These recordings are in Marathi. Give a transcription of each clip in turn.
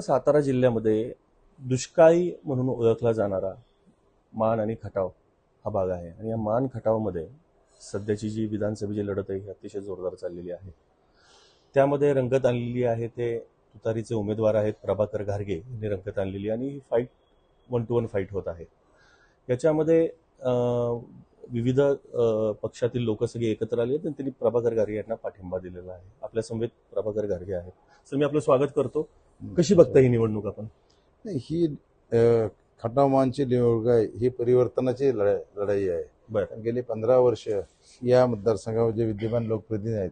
सातारा जिल्ह्यामध्ये दुष्काळी म्हणून ओळखला जाणारा मान आणि खटाव हा भाग आहे. आणि या मान खटावमध्ये सध्याची जी विधानसभेची लढत आहे ही अतिशय जोरदार चाललेली आहे. त्यामध्ये रंगत आणलेली आहे ते तुतारीचे उमेदवार आहेत प्रभाकर घारगे यांनी रंगत आणलेली आणि ही fight one two one fight होत आहे. याच्यामध्ये विविध पक्षातील लोक सगळे एकत्र आले आहेत आणि त्यांनी प्रभाकर घारगे यांना पाठिंबा दिलेला आहे. आपल्या समवेत प्रभाकर घारगे आहेत. सर मी आपलं स्वागत करतो. कशी बघता ही निवडणूक आपण? नाही, ही खटामांची निवडणूक आहे. ही परिवर्तनाची लढाई लढाई आहे. बरं. गेली पंधरा वर्ष या मतदारसंघामध्ये जे विद्यमान लोकप्रतिनिधी आहेत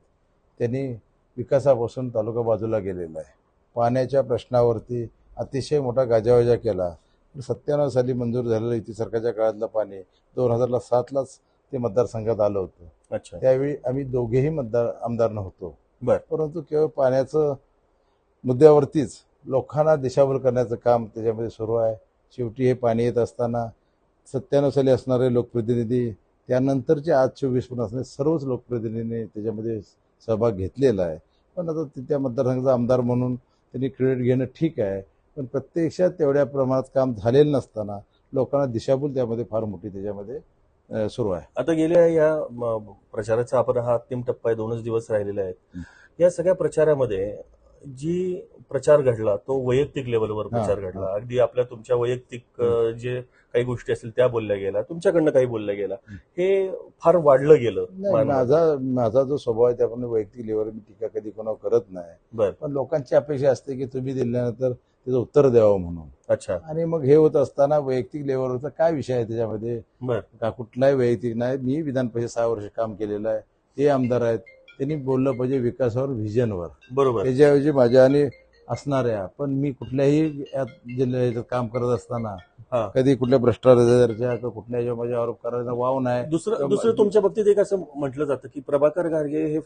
त्यांनी विकासापासून तालुका बाजूला गेलेला आहे. पाण्याच्या प्रश्नावरती अतिशय मोठा गाजावाजा केला. सत्त्याण्णव साली मंजूर झालेलं युती सरकारच्या काळातलं पाणी दोन हजारला सातलाच ते मतदारसंघात आलं होतं. अच्छा. त्यावेळी आम्ही दोघेही मतदार आमदार नव्हतो. बर. परंतु केवळ पाण्याचं मुद्द्यावरतीच लोकांना दिशाभूल करण्याचं काम त्याच्यामध्ये सुरू आहे. शेवटी हे पाणी येत असताना साली असणारे लोकप्रतिनिधी त्यानंतरचे आज चोवीस पण असणारे सर्वच लोकप्रतिनिधींनी त्याच्यामध्ये सहभाग घेतलेला आहे. पण आता त्या मतदारसंघाचा आमदार म्हणून त्यांनी क्रेडिट घेणं ठीक आहे. पण प्रत्यक्षात तेवढ्या प्रमाणात काम झालेलं नसताना लोकांना दिशाभूल त्यामध्ये फार मोठी त्याच्यामध्ये सुरू आहे. आता गेल्या या म, प्रचाराचा आपण हा अंतिम टप्पा आहे दोनच दिवस राहिलेले आहेत. हं. या सगळ्या प्रचारामध्ये जी प्रचार घडला तो वैयक्तिक लेवलवर प्रचार घडला. अगदी आपल्या तुमच्या वैयक्तिक जे काही गोष्टी असतील त्या बोलल्या गेल्या. तुमच्याकडनं काही बोलल्या गेला हं. फार वाढलं गेलं माझा माझा जो स्वभाव आहे त्याप्रमाणे वैयक्तिक लेवलवर मी टीका कधी कोणावर करत नाही. बर. पण लोकांची अपेक्षा असते की तुम्ही दिल्यानंतर त्याचं उत्तर द्यावं म्हणून. अच्छा. आणि मग हे होत असताना वैयक्तिक लेवलवरचा काय विषय आहे त्याच्यामध्ये? बर. का कुठलाही वैयक्तिक नाही. मी विधान परिषद सहा वर्ष काम केलेलं आहे. ते आमदार आहेत. त्यांनी बोललं पाहिजे विकासावर व्हिजनवर बरोबर. त्याच्याऐवजी माझ्या आणि असणाऱ्या पण मी कुठल्याही यात काम करत असताना हा. कधी कुठल्या भ्रष्टाचाराच्या किंवा कुठल्याही माझ्या आरोप करायचा वाव नाही. दुसरं दुसरं तुमच्या बाबतीत एक असं म्हटलं जातं की प्रभाकर गार्गे हे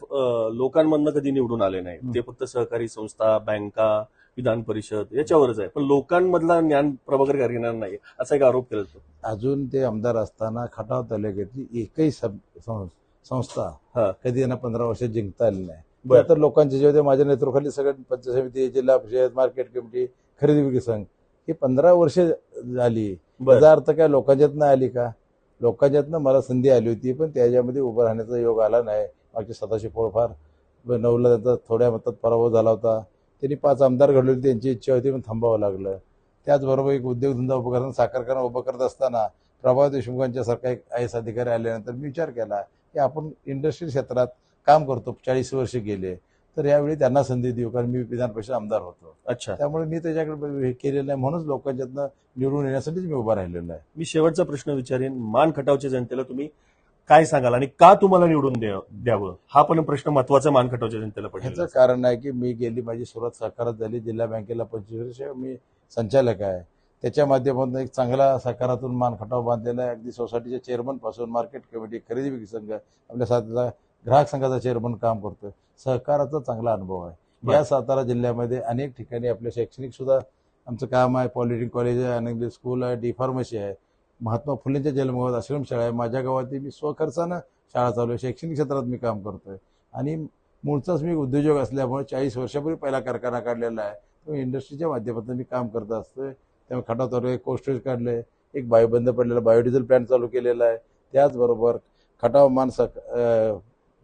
लोकांमधनं कधी निवडून आले नाही. ते फक्त सहकारी संस्था बँका विधान परिषद याच्यावरच आहे. पण लोकांमधला ज्ञान प्रभाकर गार्गेंना नाही असा एक आरोप केला जातो. अजून ते आमदार असताना खटाव तालुक्यातली एकही संस्था. हा. कधी यांना पंधरा वर्ष जिंकता आली नाही. तर लोकांचे जे होते माझ्या नेतृत्वाखाली सगळे पंचायत समिती जिल्हा परिषद मार्केट कमिटी खरेदी विक्री संघ ही पंधरा वर्ष झाली. त्याचा अर्थ काय? लोकांच्यातनं आली का? लोकांच्यातनं मला संधी आली होती पण त्याच्यामध्ये उभं राहण्याचा योग आला नाही. मागचे सदाशे फोडफार नऊला त्यांचा थोड्या मतात पराभव झाला होता. त्यांनी पाच आमदार घडले होते त्यांची इच्छा होती पण थांबावं लागलं. त्याचबरोबर एक उद्योगधंदा उभं करताना साखर कारखाना उभं करत असताना प्रभाव देशमुखांच्या सारखा एक आय एस अधिकारी आल्यानंतर मी विचार केला की आपण इंडस्ट्री क्षेत्रात काम करतो. चाळीस वर्ष गेले तर यावेळी त्यांना संधी देऊ कारण मी विधान परिषद आमदार होतो. अच्छा. त्यामुळे मी त्याच्याकडे हे केलेलं नाही म्हणूनच लोकांच्यातनं निवडून येण्यासाठीच मी उभा राहिलेलो आहे. मी शेवटचा प्रश्न विचारेन मान खटावच्या जनतेला तुम्ही काय सांगाल आणि का तुम्हाला निवडून द्या- द्यावं? हा पण प्रश्न महत्त्वाचा मान खटावच्या जनतेला ह्याचं कारण आहे की मी गेली माझी सुरुवात साकारात झाली जिल्हा बँकेला पंचवीस वर्ष मी संचालक आहे. त्याच्या माध्यमातून एक चांगला साकारातून मान खटाव बांधलेला आहे. अगदी सोसायटीच्या चेअरमनपासून मार्केट कमिटी खरेदी विक्री संघ आपल्या साथीचा ग्राहक संघाचा चेअरमन काम करतोय. सहकाराचा चांगला अनुभव आहे. या सातारा जिल्ह्यामध्ये अनेक ठिकाणी आपल्या शैक्षणिक सुद्धा आमचं काम आहे. पॉलिटेक्निक कॉलेज आहे अनेक स्कूल आहे डी फार्मसी आहे. महात्मा फुलेंच्या जन्मगावात आश्रमशाळा आहे. माझ्या गावात मी स्वखर्चानं शाळा चालू आहे. शैक्षणिक क्षेत्रात मी काम करतोय. आणि मूळचाच मी उद्योजक असल्यामुळे चाळीस वर्षापूर्वी पहिला कारखाना काढलेला आहे. तो इंडस्ट्रीच्या माध्यमातून मी काम करत असतोय. त्यामुळे खटाव तालुका एक कोस्टेज काढले एक बायो बंद पडलेला बायोडिझेल प्लांट चालू केलेला आहे. त्याचबरोबर खटाव मानसा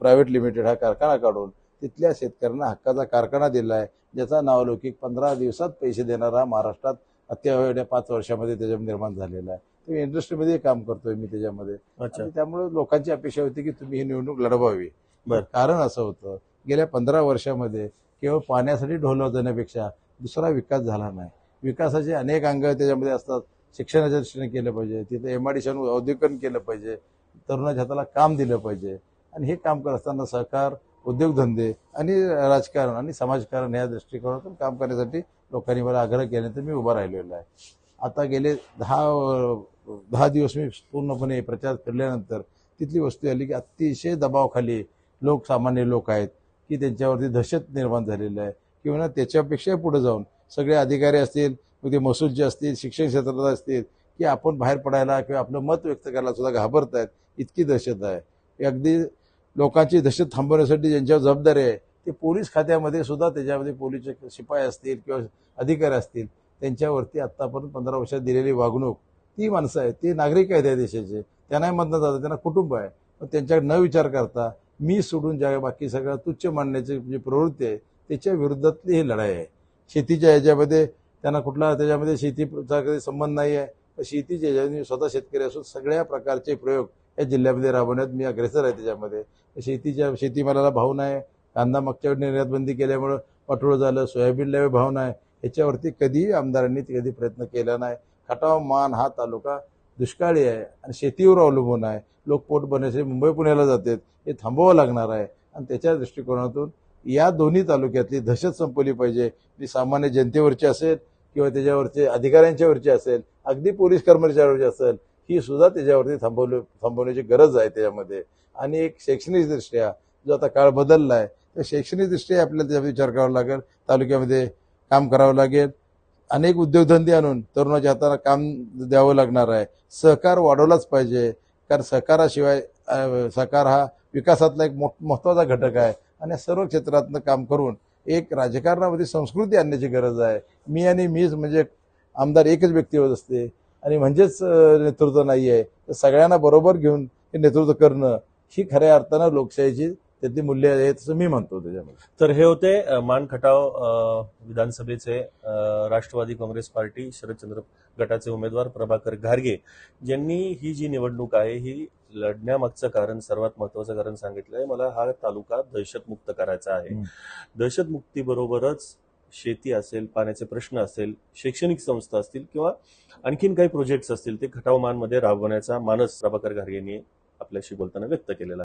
प्रायव्हेट लिमिटेड हा कारखाना काढून तिथल्या शेतकऱ्यांना हक्काचा कारखाना दिला आहे ज्याचा नावलौकिक पंधरा दिवसात पैसे देणारा महाराष्ट्रात अत्यावड्या पाच वर्षामध्ये त्याच्यामध्ये निर्माण झालेला आहे. तो इंडस्ट्रीमध्ये काम करतोय मी त्याच्यामध्ये. त्यामुळे लोकांची अपेक्षा होती की तुम्ही ही निवडणूक लढवावी. बर. कारण असं होतं गेल्या पंधरा वर्षामध्ये केवळ पाण्यासाठी ढोल जाण्यापेक्षा दुसरा विकास झाला नाही. विकासाचे अनेक अंग त्याच्यामध्ये असतात. शिक्षणाच्या दृष्टीने केलं पाहिजे. तिथे एमआयडीशन औद्योगिकरण केलं पाहिजे. तरुणाच्या हाताला काम दिलं पाहिजे. आणि हे काम करत असताना सहकार उद्योगधंदे आणि राजकारण आणि समाजकारण या दृष्टिकोनातून काम करण्यासाठी लोकांनी मला आग्रह केल्यानंतर मी उभा राहिलेलो आहे. आता गेले दहा दहा दिवस मी पूर्णपणे प्रचार फिरल्यानंतर तिथली वस्तू आली की अतिशय दबावाखाली लोक सामान्य लोक आहेत की त्यांच्यावरती दहशत निर्माण झालेली आहे. किंवा त्याच्यापेक्षा पुढे जाऊन सगळे अधिकारी असतील म्हणजे मग ते महसूलचे असतील शिक्षण क्षेत्रात असतील की आपण बाहेर पडायला किंवा आपलं मत व्यक्त करायला सुद्धा घाबरत आहेत इतकी दहशत आहे. अगदी लोकांची दहशत थांबवण्यासाठी ज्यांच्यावर जबाबदारी आहे ते पोलीस खात्यामध्ये सुद्धा त्याच्यामध्ये पोलीसचे शिपाई असतील किंवा अधिकारी असतील त्यांच्यावरती आत्तापर्यंत पंधरा वर्षात दिलेली वागणूक ती माणसं आहेत ती नागरिक आहेत या देशाचे. त्यांनाही मतदान जातं त्यांना कुटुंब आहे. पण त्यांच्याकडे न विचार करता मी सोडून ज्या बाकी सगळं तुच्छ मांडण्याची जी प्रवृत्ती आहे त्याच्या विरुद्धातली ही लढाई आहे. शेतीच्या ह्याच्यामध्ये त्यांना कुठला त्याच्यामध्ये शेतीचा काही संबंध नाही आहे शेतीच्या याच्यामध्ये स्वतः शेतकरी असून सगळ्या प्रकारचे प्रयोग या जिल्ह्यामध्ये राबवण्यात मी अग्रेसर आहे त्याच्यामध्ये. शेतीच्या शेतीमालाला भाव नाही. कांदा मागच्या वेळी केल्यामुळं पाठोळं झालं. सोयाबीनला भाव नाही. याच्यावरती कधीही आमदारांनी कधी प्रयत्न केला नाही. खटाव मान हा तालुका दुष्काळी आहे आणि शेतीवर अवलंबून आहे. लोक पोट भरण्यासाठी मुंबई पुण्याला जातात. हे थांबवावं लागणार आहे. आणि त्याच्या दृष्टिकोनातून या दोन्ही तालुक्यातली दहशत संपवली पाहिजे. ती सामान्य जनतेवरची असेल किंवा त्याच्यावरचे अधिकाऱ्यांच्यावरची असेल अगदी पोलीस कर्मचाऱ्यावरची असेल ही सुद्धा त्याच्यावरती थांबवली थांबवण्याची गरज आहे त्याच्यामध्ये. आणि एक शैक्षणिकदृष्ट्या जो आता काळ बदलला आहे तर शैक्षणिकदृष्ट्या आपल्याला त्याचा विचार करावा लागेल. तालुक्यामध्ये काम करावं लागेल. अनेक उद्योगधंदे आणून तरुणाच्या हाताला काम द्यावं लागणार आहे. सहकार वाढवलाच पाहिजे. कारण सहकाराशिवाय सहकार हा विकासातला एक मोठ महत्त्वाचा घटक आहे. आणि सर्व क्षेत्रातनं काम करून एक राजकारणामध्ये संस्कृती आणण्याची गरज आहे. मी आणि मीच म्हणजे आमदार एकच व्यक्ती होत असते. आणि म्हणजेच नेतृत्व नाही आहे तर सगळ्यांना बरोबर घेऊन हे नेतृत्व करणं ही खऱ्या अर्थानं लोकशाहीची त्यातली मूल्य आहेत असं मी म्हणतो त्याच्यामध्ये तर हे होते अ, मान खटाव अ, विधानसभेचे अ, राष्ट्रवादी काँग्रेस पार्टी शरदचंद्र गटाचे उमेदवार प्रभाकर घारगे ज्यांनी ही जी निवडणूक आहे ही लढण्यामागचं कारण सर्वात महत्वाचं कारण सांगितलं आहे मला हा तालुका दहशतमुक्त करायचा आहे. दहशतमुक्तीबरोबरच शेती असेल पाण्याचे प्रश्न असेल शैक्षणिक संस्था असतील किंवा आणखीन काही प्रोजेक्ट्स असतील ते खटाव मानमध्ये राबवण्याचा मानस प्रभाकर घारगे यांनी आपल्याशी बोलताना व्यक्त केलेला आहे.